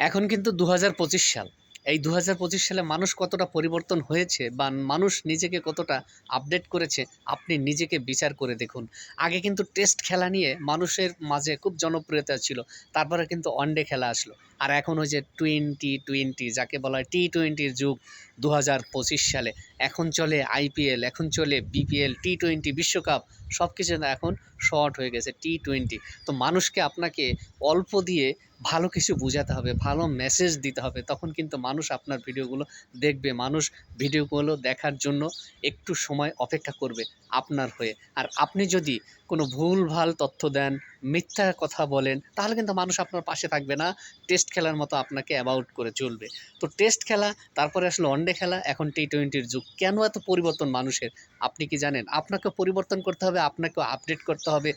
এখন কিন্তু দু হাজার পঁচিশ সাল। এই দু হাজার পঁচিশ সালে মানুষ কতটা পরিবর্তন হয়েছে বা মানুষ নিজেকে কতটা আপডেট করেছে, আপনি নিজেকে বিচার করে দেখুন। আগে কিন্তু টেস্ট খেলা নিয়ে মানুষের মাঝে খুব জনপ্রিয়তা ছিল, তারপরে কিন্তু ওয়ানডে খেলা আসলো। আর এখন যে টোয়েন্টি টোয়েন্টি যাকে বলা হয় টি টোয়েন্টির যুগ দু হাজার পঁচিশ সালে। এখন চলে আইপিএল এখন চলে বিপিএল টি টোয়েন্টি, বিশ্বকাপ সব কিছু এখন শর্ট হয়ে গেছে টি টোয়েন্টি। তো মানুষকে আপনাকে অল্প দিয়ে ভালো কিছু বোঝাতে হবে, ভালো মেসেজ দিতে হবে, তখন কিন্তু মানুষ আপনার ভিডিওগুলো দেখবে। মানুষ ভিডিওগুলো দেখার জন্য একটু সময় অপেক্ষা করবে আপনার হয়ে। আর আপনি যদি কোনো ভুল, ভালো তথ্য দেন, মিথ্যা কথা বলেন, তাহলে কিন্তু মানুষ আপনার পাশে থাকবে না। টেস্ট খেলার মতো আপনাকে অ্যাবাউট করে চলবে। তো টেস্ট খেলা, তারপরে আসলে ওয়ানডে খেলা, এখন টি টোয়েন্টির যুগ। কেন এত পরিবর্তন মানুষের? আপনি কি জানেন? আপনাকে পরিবর্তন করতে হবে, আপনাকেও আপডেট করতে হবে।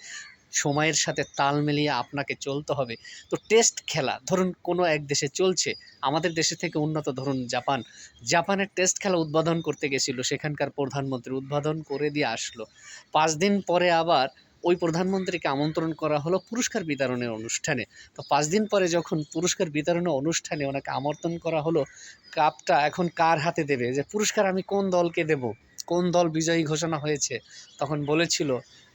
সময়ের সাথে তাল মিলিয়ে আপনাকে চলতে হবে। তো টেস্ট খেলা, ধরুন কোনো এক দেশে চলছে, আমাদের দেশে থেকে উন্নত ধরুন জাপান। জাপানের টেস্ট খেলা উদ্বোধন করতে গেছিল, সেখানকার প্রধানমন্ত্রী উদ্বোধন করে দিয়ে আসলো। পাঁচ দিন পরে আবার ওই প্রধানমন্ত্রীকে আমন্ত্রণ করা হলো পুরস্কার বিতরণের অনুষ্ঠানে। তো পাঁচ দিন পরে যখন পুরস্কার বিতরণের অনুষ্ঠানে ওনাকে আমন্ত্রণ করা হলো, কাপটা এখন কার হাতে দেবে? যে পুরস্কার আমি কোন দলকে দেব? কোন দল বিজয়ী ঘোষণা হয়েছে, তখন বলেছিল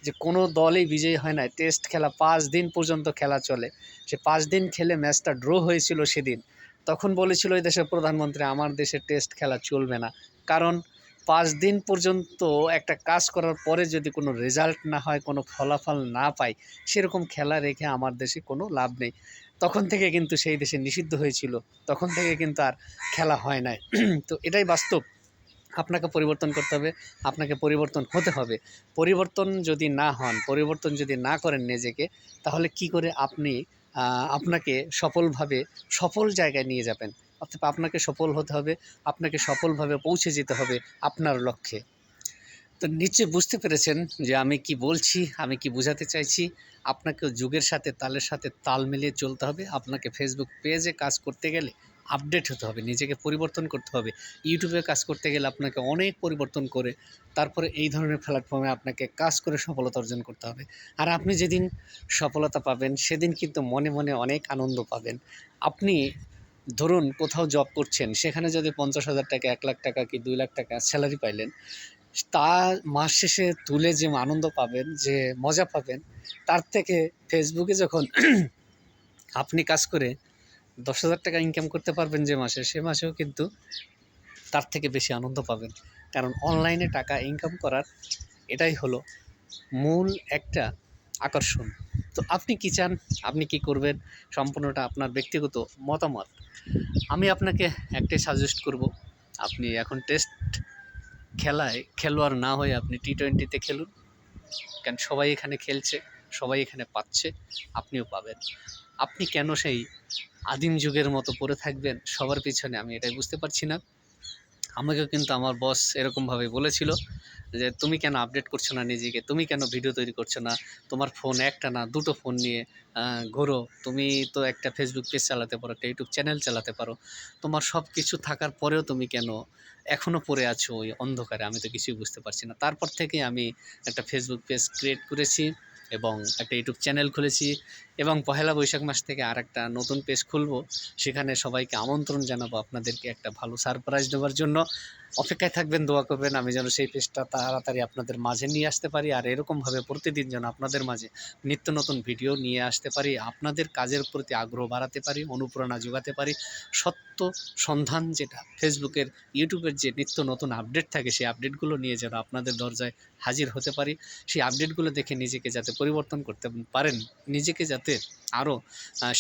যে কোনো দলই বিজয়ী হয় না টেস্ট খেলা পাঁচ দিন পর্যন্ত খেলা চলে। সে পাঁচ দিন খেলে ম্যাচটা ড্র হয়েছিল সেদিন। তখন বলেছিল এই দেশের প্রধানমন্ত্রী, আমার দেশে টেস্ট খেলা চলবে না। কারণ পাঁচ দিন পর্যন্ত একটা কাজ করার পরে যদি কোনো রেজাল্ট না হয়, কোনো ফলাফল না পাই, সেরকম খেলা রেখে আমার দেশে কোনো লাভ নেই। তখন থেকে কিন্তু সেই দেশে নিষিদ্ধ হয়েছিল। তখন থেকে কিন্তু আর খেলা হয় নাই। তো এটাই বাস্তব। আপনাকে পরিবর্তন করতে হবে, আপনাকে পরিবর্তন হতে হবে। পরিবর্তন যদি না হন, পরিবর্তন যদি না করেন নিজেকে, তাহলে কি করে আপনি আপনাকে সফলভাবে সফল জায়গায় নিয়ে যাবেন? অর্থাৎ আপনাকে সফল হতে হবে, আপনাকে সফলভাবে পৌঁছে যেতে হবে আপনার লক্ষ্যে। তো নিশ্চয় বুঝতে পেরেছেন যে আমি কি বলছি, আমি কি বোঝাতে চাইছি। আপনাকে যুগের সাথে তালের সাথে তাল মিলিয়ে চলতে হবে। আপনাকে ফেসবুক পেজে কাজ করতে গেলে আপডেট হতে হবে, নিজেকে পরিবর্তন করতে হবে। ইউটিউবে কাজ করতে গেলে আপনাকে অনেক পরিবর্তন করে, তারপরে এই ধরনের প্ল্যাটফর্মে আপনাকে কাজ করে সফলতা অর্জন করতে হবে। আর আপনি যেদিন সফলতা পাবেন, সেদিন কিন্তু মনে মনে অনেক আনন্দ পাবেন। আপনি ধরুন কোথাও জব করছেন, সেখানে যদি পঞ্চাশ হাজার টাকা, এক লাখ টাকা কি দুই লাখ টাকা স্যালারি পাইলেন, তা মাস শেষে তুলে যে আনন্দ পাবেন, যে মজা পাবেন, তার থেকে ফেসবুকে যখন আপনি কাজ করে দশ হাজার টাকা ইনকাম করতে পারবেন যে মাসে, সে মাসেও কিন্তু তার থেকে বেশি আনন্দ পাবেন। কারণ অনলাইনে টাকা ইনকাম করার এটাই হলো মূল একটা আকর্ষণ। তো আপনি কি চান? আপনি কি করবেন? সম্পূর্ণটা আপনার ব্যক্তিগত মতামত। আমি আপনাকে একটাই সাজেস্ট করব, আপনি এখন টেস্ট খেলায়, খেলোয়াড় না হয়ে আপনি টি টোয়েন্টিতে খেলুন। কারণ সবাই এখানে খেলছে। সবাই এখানে পাচ্ছে, আপনিও পাবেন। আপনি কেন সেই আদিম যুগের মতো পড়ে থাকবেন? সবার পিছনে আমি এটাই বুঝতে পারছি না। আমাকেও কিন্তু আমার বস এরকমভাবে বলেছিল যে, তুমি কেন আপডেট করছ না নিজেকে? তুমি কেন ভিডিও তৈরি করছ না? তোমার ফোন একটা না, দুটো ফোন নিয়ে ঘোরো। তুমি তো একটা ফেসবুক পেজ চালাতে পারো, একটা ইউটিউব চ্যানেল চালাতে পারো। তোমার সব কিছু থাকার পরেও তুমি কেন এখনও পড়ে আছো ওই অন্ধকারে? আমি তো কিছুই বুঝতে পারছি না। তারপর থেকে আমি একটা ফেসবুক পেজ ক্রিয়েট করেছি। এবং একটা ইউটিউব চ্যানেল খুলেছি। এবং পহেলা বৈশাখ মাস থেকে আর একটা নতুন পেজ খুলব। সেখানে সবাইকে আমন্ত্রণ জানাব আপনাদেরকে একটা ভালো সারপ্রাইজ দেওয়ার জন্য। অপেক্ষায় থাকবেন, দোয়া করবেন, আমি যেন সেই পেজটা তাড়াতাড়ি আপনাদের মাঝে নিয়ে আসতে পারি আর এরকমভাবে প্রতিদিন যেন আপনাদের মাঝে নিত্য নতুন ভিডিও নিয়ে আসতে পারি, আপনাদের কাজের প্রতি আগ্রহ বাড়াতে পারি, অনুপ্রেরণা যোগাতে পারি। সত্য সন্ধান যেটা ফেসবুকের, ইউটিউবের যে নিত্য নতুন আপডেট থাকে, সেই আপডেটগুলো নিয়ে যেন আপনাদের দরজায় হাজির হতে পারি। সেই আপডেটগুলো দেখে নিজেকে যাতে পরিবর্তন করতে পারেন, নিজেকে যাতে আরও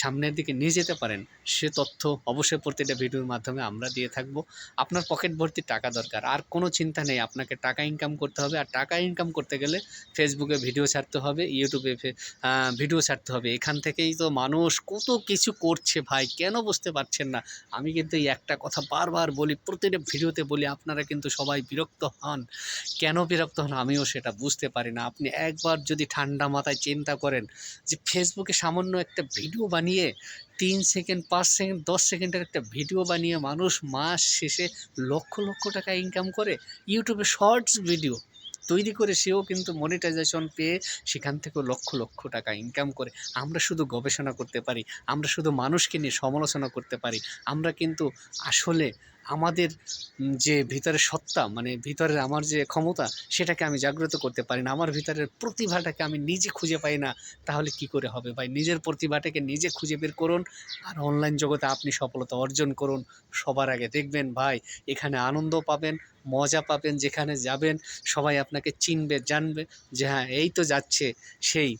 সামনের দিকে নিয়ে যেতে পারেন, সে তথ্য অবশ্যই প্রতিটা ভিডিওর মাধ্যমে আমরা দিয়ে থাকব। আপনার পকেট ভর্তি টাকা দরকার, আর কোনো চিন্তা নেই, আপনাকে টাকা ইনকাম করতে হবে। আর টাকা ইনকাম করতে গেলে ফেসবুকে ভিডিও ছাড়তে হবে ইউটিউবে ভিডিও ছাড়তে হবে। এখান থেকেই তো মানুষ কত কিছু করছে ভাই, কেন বুঝতে পারছেন না? আমি কিন্তু এই একটা কথা বারবার বলি, প্রতিটা ভিডিওতে বলি, আপনারা কিন্তু সবাই বিরক্ত হন। কেন বিরক্ত হন? আমিও সেটা বুঝতে পারি না। আপনি একবার যদি ঠান্ডা মাথায় চিন্তা করেন যে ফেসবুকে সামান্য একটা ভিডিও বানিয়ে তিন সেকেন্ড পাঁচ সেকেন্ড দশ সেকেন্ডের একটা ভিডিও বানিয়ে মানুষ মাস শেষে লক্ষ লক্ষ টাকা ইনকাম করে ইউটিউবে শর্টস ভিডিও তৈরি করে সেও কিন্তু মনিটাইজেশন পেয়ে সেখান থেকেও লক্ষ লক্ষ টাকা ইনকাম করে। আমরা শুধু গবেষণা করতে পারি, আমরা শুধু মানুষকে নিয়ে সমালোচনা করতে পারি, আমরা কিন্তু আসলে আমাদের যে ভিতরের সত্তা মানে ভিতরের আমার যে ক্ষমতা, সেটাকে আমি জাগ্রত করতে পারি না। আমার ভিতরের প্রতিভাটাকে আমি নিজে খুঁজে পাই না। তাহলে কি করে হবে ভাই? নিজের প্রতিভাটাকে নিজে খুঁজে বের করুন আর অনলাইন জগতে আপনি সফলতা অর্জন করুন সবার আগে। দেখবেন ভাই, এখানে আনন্দ পাবেন, মজা পাবেন, যেখানে যাবেন, সবাই আপনাকে চিনবে, জানবে যে হ্যাঁ এই তো যাচ্ছে, সেই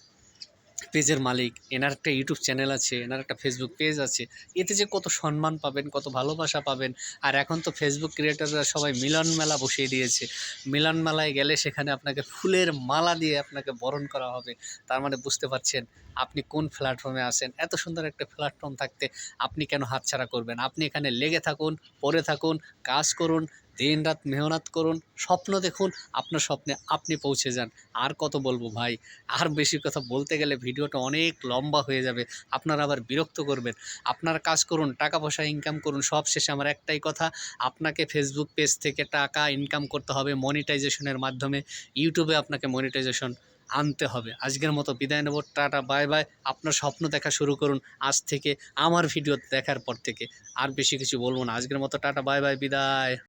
পেজের মালিক, এনার একটা ইউটিউব চ্যানেল আছে, এনার একটা ফেসবুক পেজ আছে, এতে যে কত সম্মান পাবেন, কত ভালোবাসা পাবেন, আর এখন তো ফেসবুক ক্রিয়েটাররা সবাই মিলন মেলা বসিয়ে দিয়েছে। মিলন মেলায় গেলে সেখানে আপনাকে ফুলের মালা দিয়ে আপনাকে বরণ করা হবে। তার মানে বুঝতে পারছেন আপনি কোন প্ল্যাটফর্মে আছেন? এত সুন্দর একটা প্ল্যাটফর্ম থাকতে আপনি কেন হাতছাড়া করবেন? আপনি এখানে লেগে থাকুন, পড়ে থাকুন, কাজ করুন দিন রাত মেহনত করুন, স্বপ্ন দেখুন, আপনার স্বপ্নে আপনি পৌঁছে যান। আর কত বলব ভাই? আর বেশি কথা বলতে গেলে ভিডিওটা অনেক লম্বা হয়ে যাবে, আপনারা আবার বিরক্ত করবেন। আপনার কাজ করুন, টাকা পয়সা ইনকাম করুন, সব শেষে আমার একটাই কথা, আপনাকে ফেসবুক পেজ থেকে টাকা ইনকাম করতে হবে মনিটাইজেশনের মাধ্যমে ইউটিউবে আপনাকে মনিটাইজেশন আনতে হবে। আজকের মতো বিদায় নেব, টাটা বাই বাই আপনার স্বপ্ন দেখা শুরু করুন আজ থেকে, আমার ভিডিও দেখার পর থেকে। আর বেশি কিছু বলব না, আজকের মতো টাটা বাই বাই বিদায়।